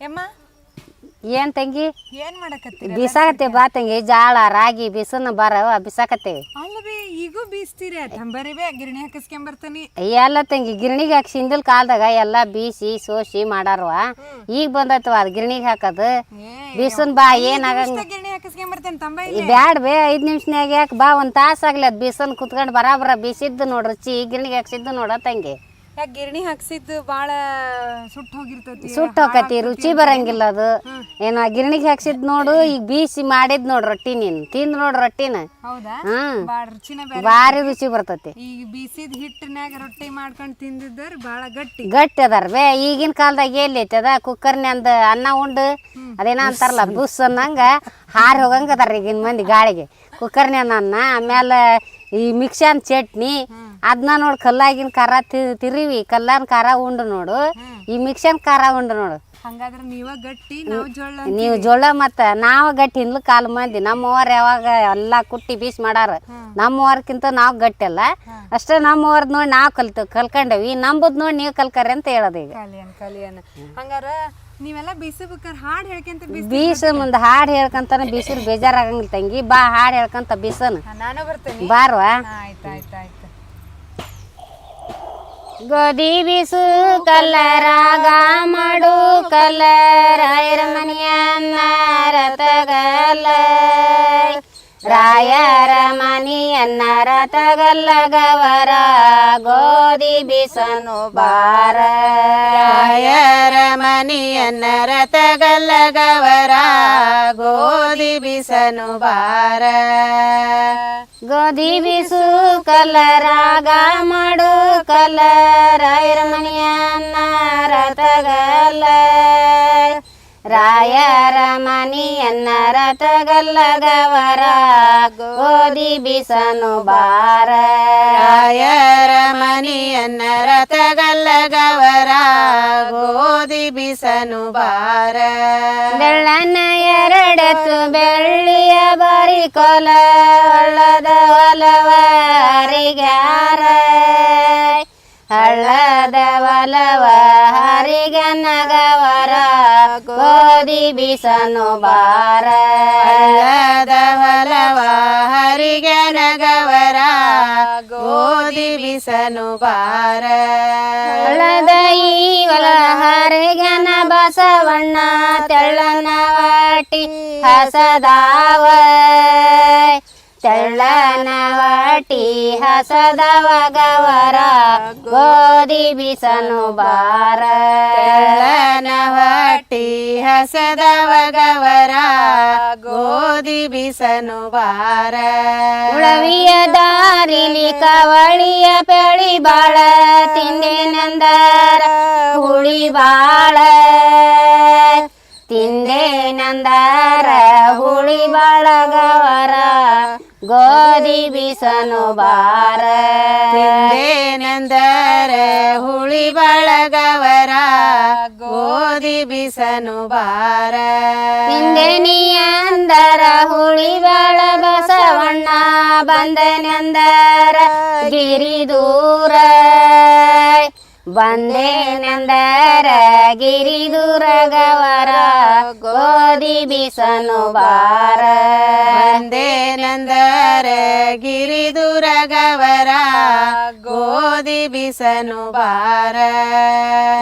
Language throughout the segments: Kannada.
ಯಮ್ಮ ಏನ್ ತಂಗಿ? ಏನ್ ಮಾಡಕತ್ತೀರಿ ಬಿಸಾಕತ್ತೆ ಬಾ ತಂಗಿ. ಜಾಳ ರಾಗಿ ಬಿಸನ ಬಾರ ಬಿಸಾಕತ್ತೇವಿ. ಅಲ್ಲವೇ ಈಗೂ ಬೀಸ್ತೀರ ತಂಬರಿವೆ ಗಿರಣಿ ಹಾಕಿಸ್ಕೊಂಬರ್ತಾನಿ. ಎಲ್ಲ ತಂಗಿ ಗಿರಣಿಗೆ ಹಾಕಿ ಹಿಂದಿಲ್ ಕಾಲದಾಗ ಎಲ್ಲ ಬೀಸಿ ಸೋಸಿ ಮಾಡಾರವ ಈಗ ಬಂದೈತವ ಅದ್ ಗಿರಣಿಗೆ ಹಾಕೋದು. ಬಿಸನ್ ಬಾ ಏನಾಗಂಗ ಗಿರಣಿ ಹಾಕಿಸ್ಕೊಂಬರ್ತಾನೆ ತಂಬ ಬ್ಯಾಡ ಬೇ ಐದ್ ನಿಮಿಷನ್ಯಾಗ ಯಾಕೆ ಬಾ ಒಂದ್ ತಾಸ ಆಗ್ಲಿ ಅದು ಬಿಸನ್ ಕುತ್ಕೊಂಡ್ ಬರಾಬರ ಬಿಸಿದ್ದು ನೋಡ್ರಿ ಚಿ ಗಿರಣಿಗೆ ಹಾಕ್ಸಿದ್ದು ನೋಡ ತಂಗಿ. ಯಾಕೆ ಗಿರಣಿ ಹಾಕ್ಸಿದ್ದು ಭಾಳ ಸುಟ್ಟು ಹೋಗಿರ್ತೈತಿ ಸುಟ್ಟು ಹೋಗತಿ ರುಚಿ ಬರಂಗಿಲ್ಲ ಅದು. ಏನ ಗಿರಣಿಗೆ ಹಾಕ್ಸಿದ್ ನೋಡು ಈಗ ಬೀಸಿ ಮಾಡಿದ್ ನೋಡ್ ರೊಟ್ಟಿ ನೀನ್. ತಿಂದ್ ನೋಡ್ ರೊಟ್ಟಿನ. ಹೌದಾ? ಹ್ಮ್ ರುಚಿನ ಬೇರೆ ರುಚಿ ಬರ್ತತಿ. ಈಗ ಬೀಸಿದ ರೊಟ್ಟಿ ಮಾಡ್ಕೊಂಡು ತಿಂದಿದ್ದಾರ ಬಹಳ ಗಟ್ಟಿ. ಗಟ್ಟಿ ಅದಾರ ಬೇ. ಈಗಿನ ಕಾಲದಾಗ ಎಲ್ಲಿ ಐತಿ ಅದ? ಕುಕ್ಕರ್ನ್ಯಾಂದ ಅನ್ನ ಉಂಡು ಅದೇನ ಅಂತಾರಲ್ಲ ಬುಸ್ ಅನ್ನಂಗ ಹಾರಿ ಹೋಗಂಗ ಅದಾರ ಈಗಿನ ಮಂದಿ ಗಾಳಿಗೆ. ಕುಕ್ಕರ್ನ್ಯಾನ ಅನ್ನ ಆಮೇಲೆ ಈ ಮಿಕ್ಸನ್ ಚಟ್ನಿ ಅದನ್ನ ನೋಡು ಕಲ್ಲಾಗಿನ ಖಾರ ತಿರಿವಿ ಕಲ್ಲಾನ ಖಾರ ಉಂಡು ನೋಡು. ಈ ಮಿಕ್ಸನ್ ಖಾರ ಉಂಡು ನೋಡು. ಹಂಗಾದ್ರೆ ನೀವ ಗಟ್ಟಿ ನಾವು ಜೋಳ ನೀವು ಜೋಳ ಮತ್ತ ನಾವ ಗಟ್ಟಿ ಹಿಂದ್ಲು ಕಾಲ ಮಂದಿ. ನಮ್ಮವ್ರ ಯಾವಾಗ ಎಲ್ಲಾ ಕುಟ್ಟಿ ಬೀಸ್ ಮಾಡಾರ. ನಮ್ಮವ್ರಕ್ಕಿಂತ ನಾವು ಗಟ್ಟಿ ಅಲ್ಲ. ಅಷ್ಟೇ ನಮ್ಮವ್ರದ್ ನೋಡಿ ನಾವು ಕಲ್ತು ಕಲ್ಕೊಂಡವಿ. ನಂಬುದ್ ನೋಡಿ ನೀವು ಕಲ್ಕರಿ ಅಂತ ಹೇಳೋದು ಈಗ. ಕಲಿಯನ್ ಹಂಗಾರ ನೀವೆಲ್ಲ ಬಿಸಿಬೇಕಾರೆ ಹಾಡ್ ಹೇಳ್ಕಂತ ಬೀಸ್ ಬೀಸ ಮುಂದೆ ಹಾಡು ಹೇಳ್ಕಂತಾನ ಬೀಸಿರ್ ಬೇಜಾರಾಗಂಗಿಲ್ಲ ತಂಗಿ. ಬಾ ಹಾಡು ಹೇಳ್ಕಂತ ಬೀಸನ್. ನಾನು ಬರ್ತೇನೆ. ಬಾರ್ವಾ? ಆಯ್ತು ಆಯ್ತು ಆಯ್ತು. ಗೋಧಿ ಬೀಸು ಕಲ್ಲರಾಗ ಮಾಡು ಕಲ್ಲರ ರಥಗಲ್ಲ. ರಾಯರ ಮನಿಯನ್ನ ತಗಲ್ಲ ಗೋಧಿ ಬೀಸನು ಬಾರ. ರಾಯರ ಮನಿಯನ್ನ ರಥಗಲ್ಲಗವರ ಗೋಧಿ ಬಿಸನು ಬಾರ. ಗೋಧಿ ಬೀಸು ರಾಗ ಮಾಡು ಕಲರ ಮನಿಯನ್ನ ರಥಗಲ್ಲ. ರಾಯರ ಮನಿಯನ್ನ ರಥಗಲ್ಲಗವರ ಗೋಧಿ ಬಿಸನು ಬಾರ. ರಾಯರ ಮನಿಯನ್ನ ರಥಗಲ್ಲಗವರ ಗೋಧಿ ಬಿಸನು ಬಾರ. ಬೆಳ್ಳನ ಎರಡತ್ತು ಬೆಳ್ಳಿಯ ಬಾರಿ ಕೊಲ ಹಳ್ಳದ ಒಲವ ಹರಿಗನಗವರ ಗೋಧಿ ಬಿಸನು ಬಾರ. ಕಳ್ಳದ ಹೊಲವ ಹರಿಗನಗವರ ಗೋಧಿ ಬಿಸನು ಬಾರ. ಕಳ್ಳದ ಈ ಒಲ ಹರಿಗನ ಬಸವಣ್ಣ ತೆಳ್ಳನ ವಾಟಿ ಹಸದಾವ. ತೆಳ್ಳನ ವಾಟಿ ಹಸದವ ಗವರ ಗೋಧಿ ಬಿಸನು ಬಾರ. ಚಳ್ಳನವಾಟಿ ಹಸದವಗವರ ಹಸದವ ಗವರ ಗೋಧಿ ಬಿಸನು ಬಾರ. ಉಳವಿಯ ದಾರಿಲಿ ಕವಳಿಯ ಪೆಳಿ ಬಾಳ ತಿಂದಿನಂದರ ಹುಳಿ ಬಾಳ. ತಿಂದೇನಂದರ ಹುಳಿ ಬಳಗವರ ಗೋಧಿ ಬಿಸನು ಬಾರ. ತಿಂದೇನೆಂದರ ಹುಳಿ ಬಳಗವರ ಗೋಧಿ ಬಿಸನು ಬಾರ. ತಿಂದೆನಿಯಂದರ ಹುಳಿ ಬಳ ಬಸವಣ್ಣ ಬಂದನೆಂದರ ಗಿರಿ ದೂರ. ಬಂದೇನೆಂದರ ಗಿರಿ ದೂರ ಗವರ ಗೋಧಿ ಬಿಸನು ಬಾರ. ಬಂದೇನೆಂದರ ಗಿರಿ ದುರಗವರ ಗೋಧಿ ಬಿಸನು ಬಾರ.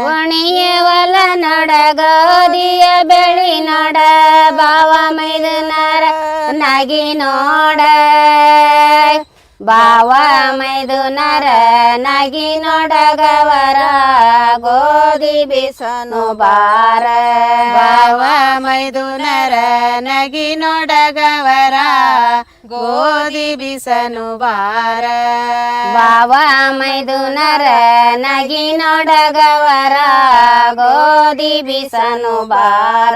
ಒಣಿಯ ಒಲ ನಡ ಗೋಧಿಯ ಬೆಳಿ ನಡ ಬಾವ ಮೈದನರ ನಗಿ ನೋಡ. ಬಾವ ಮೈದುನರ ನಗಿ ನೋಡಗವರ ಗೋಧಿ ಬಿಸನು ಬಾರ. ಬಾವ ಮೈದುನರ ನಗಿ ನೋಡಗವರ ಗೋಧಿ ಬಿಸನು ಬಾರ. ಬಾವ ಮೈದುನರ ನಗಿ ನೋಡಗವರ. ಗೋಧಿ ಬಿಸನು ಬಾರ.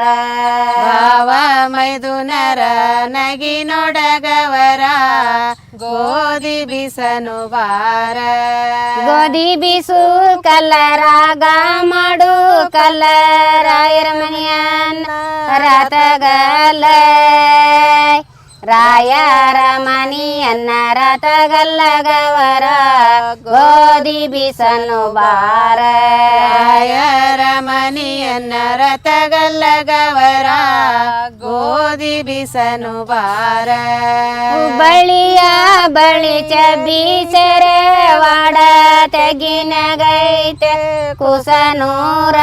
ಭಾವ ಮೈದುನರ ನಗಿ ನೋಡಗವರ. ಗೋಧಿ ಬಿಸನು ಬಾರ. ಗೋಧಿ ಬಿಸು ಕಲ್ಲರಾಗ ಮಾಡು ಕಲ್ಲರಾಯರ ಮನೆಯನ್ನ ರಥಗಲ್ಲ ರಾಯರ ಮನಿಯನ್ನ ರಥಗಲ್ಲಗವರ ಗೋಧಿ ಬಿಸನು ಬಾರ. ರಾಯರ ಮನಿಯನ್ನ ರಥಗಲ್ಲಗವರ ಗೋಧಿ ಬಿಸನು ಬಾರ. ಬಳಿಯ ಬಳಿ ಬೀಸರೆ ವಾಡ ತೆಗಿನಗೈತೆ ಕುಸನೂರ.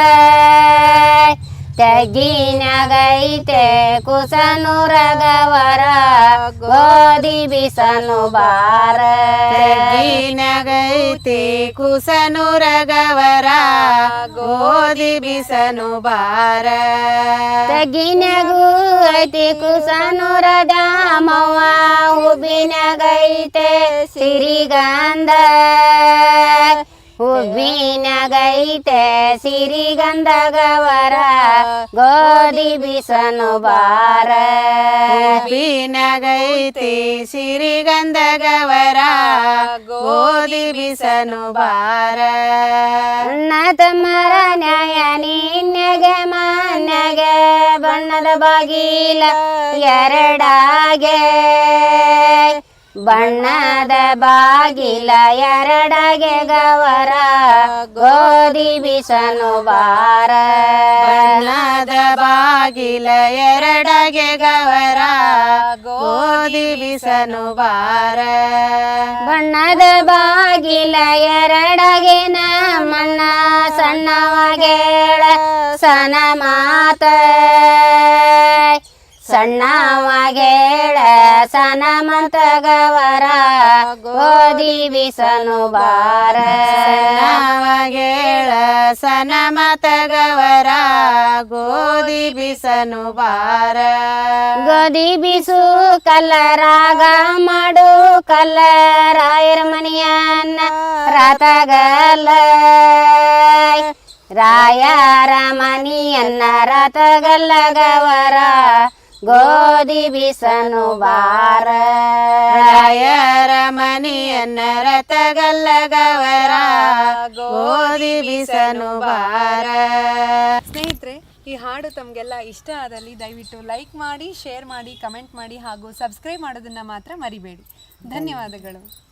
ತೆಗಿನಗೈತೆ ಕುಸನು ರಗವರ ಗೋಧಿ ಬಿಸನು ಬಾರ. ತೆಗಿನಗೈತೆ ಕುಸನು ರಗವರ ಗೋಧಿ ಬಿಸನು ಬಾರ. ತೆಗಿನಗೂ ಐತಿ ಕುಸನೂರ ದಾಮವ್ವ ಹುಬ್ಬಿನಗೈತೆ ಸಿರಿಗಂಧ. ಹುಬ್ಬಿನಗೈತೆ ಸಿರಿಗಂಧಗವರ ಗೋಧಿ ಬಿಸನು ಬಾರ. ಬೀನಗೈತಿ ಸಿರಿಗಂಧಗವರ ಗೋಧಿ ಬಿಸನು ಬಾರ. ಉನ್ನತ ಮರ ನ್ಯಾಯ ನಿನ್ನೆಗೆ ಮಾನ್ಯಗೆ ಬಣ್ಣದ ಬಾಗಿಲ ಎರಡಾಗೆ. ಬಣ್ಣದ ಬಾಗಿಲ ಎರಡಗೆ ಗವರ ಗೋಧಿ ಬಿಸನು ಬಾರ. ಬಣ್ಣದ ಬಾಗಿಲ ಎರಡಗೆ ಗವರ ಗೋಧಿ ಬಿಸನು ಬಾರ. ಬಣ್ಣದ ಬಾಗಿಲ ಎರಡಗೆ ನಮ್ಮಣ್ಣ ಸಣ್ಣವಾಗೇಳ ಸನ ಮಾತ. ಸಣ್ಣವಾಗೇಳ ಸನ ಮಂತ ಗವರ ಗೋಧಿ ಬಿಸನು ಬಾರ. ಸಣ್ಣವಾಗೇಳ ಸನ ಮತಗವರ ಗೋಧಿ ಬಿಸನು ಬಾರ. ಗೋಧಿ ಬಿಸು ಕಲ್ಲರಾಗ ಮಾಡು ಕಲ್ಲರಾಯರ ಮನೆಯನ್ನ ರಥಗಲ್ಲ. ರಾಯರ ಮನಿಯನ್ನ ರಥಗಲ್ಲಗವರ ಗೋಧಿ ಬಿಸನು ಬಾರ. ರಾಯರ ಮನಿಯನ್ನ ರಥಗಲ್ಲಗವರ. ಗೋಧಿ ಬಿಸನು ಬಾರ. ಸ್ನೇಹಿತರೆ ಈ ಹಾಡು ತಮಗೆಲ್ಲ ಇಷ್ಟ ಆದಲ್ಲಿ ದಯವಿಟ್ಟು ಲೈಕ್ ಮಾಡಿ ಶೇರ್ ಮಾಡಿ ಕಮೆಂಟ್ ಮಾಡಿ ಹಾಗೂ ಸಬ್ಸ್ಕ್ರೈಬ್ ಮಾಡೋದನ್ನ ಮಾತ್ರ ಮರಿಬೇಡಿ. ಧನ್ಯವಾದಗಳು.